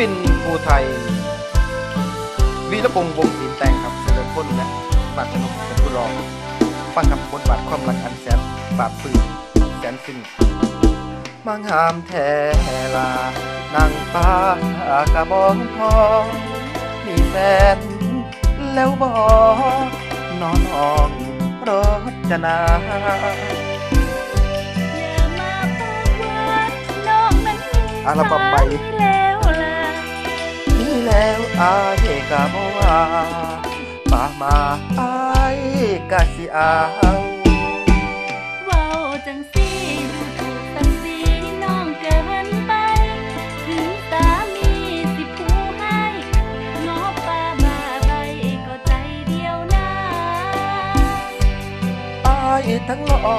ปินภูไทย วีรพงษ์วงศ์ศิลป์แต่งครับเฉลิมพลและบาทสนุกเป็นผู้ร้องฟังคำบทบาทความรักอันแสนปราบปลื้มแสนซึ้งมางามแท้ลานางฟ้ากระบองทองมีแฟนแล้วบอกนอนห้องรจนาอย่ามาบอกว่าน้องนั้นมีอัลบั้มใหม่สามี แล้วล่ะนี่แล้วอายกะบ่ว่าป่ามาอายกะสิเอาเว้าจังสิดูถูกศักดิ์ศรีน้องเกินไป ถึงสามีสิผู้ให้งอป่าบาใบก็ใจเดียวนะอายทั้งหล่อ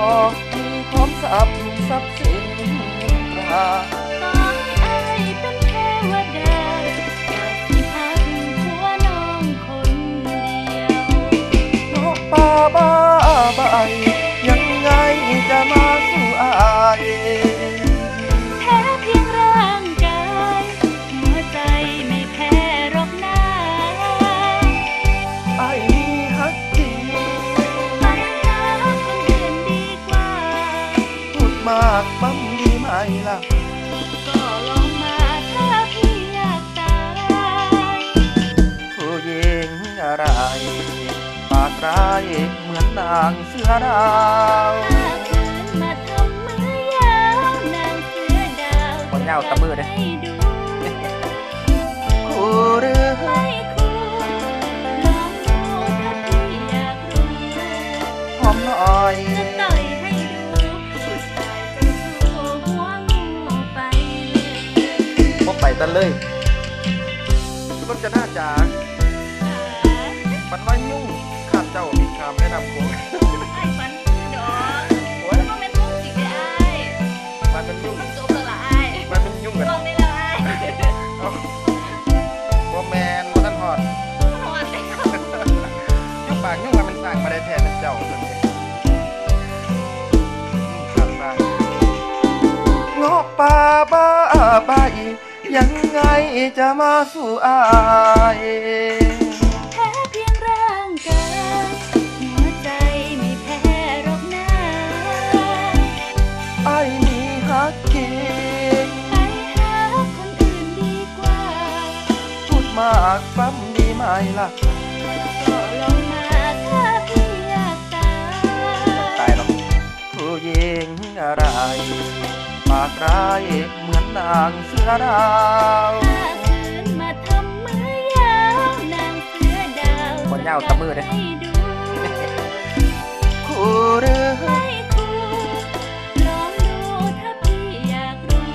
มีพร้อมทรัพย์ทรัพย์สินตรา ดมากมั่มดีไหมล่ะ ก็ลองมาถ้าพี่อยากตายผู้หญิงอะไร ปากร้ายเหมือนนางเสือดาวถ้าคืนมาทำมือยาวนางเสือดาวบ่ยาวตะมือเด้ ตันเลยรถจะน่าจากมันว่ายุ่งขาดเจ้ามีคำแนะนำผมไอ้ฟันคือดอกโอ้ยมันเป็นพวกสิไอ้มันเป็นยุ่งมันจบแล้วล่ะไอ้มันเป็นยุ่งกันลองได้แล้วไอ้เอ้าบ่แมนบ่ทันหอดหอดเลยยุ่งปากยุ่งกันมันต่างมาได้แทนเป็นเจ้าตัวนี้ข้างบ้านงอกป่าบ้าใบ ยังไงจะมาสู่อายแพ้เพียงร่างกายหัวใจไม่แพ้หรอกนะไอ้มีฮักเก้ไปหาคนอื่นดีกว่า พูดมากปั๊มดีไหมล่ะากร้ายเหมือนนางเสือดาวถ้าคืนมาทำมือยาวนางเสือดาวบ่ยาวตะมือเด้ให้ดูคู่หรือไม่คู่ลองดูถ้าพี่อยากรู้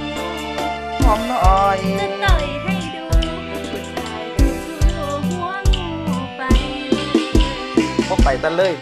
หอมหน่อยจะต่อยให้ดูผู้ชายจะสู้หัวงูไปพบไปตันเลย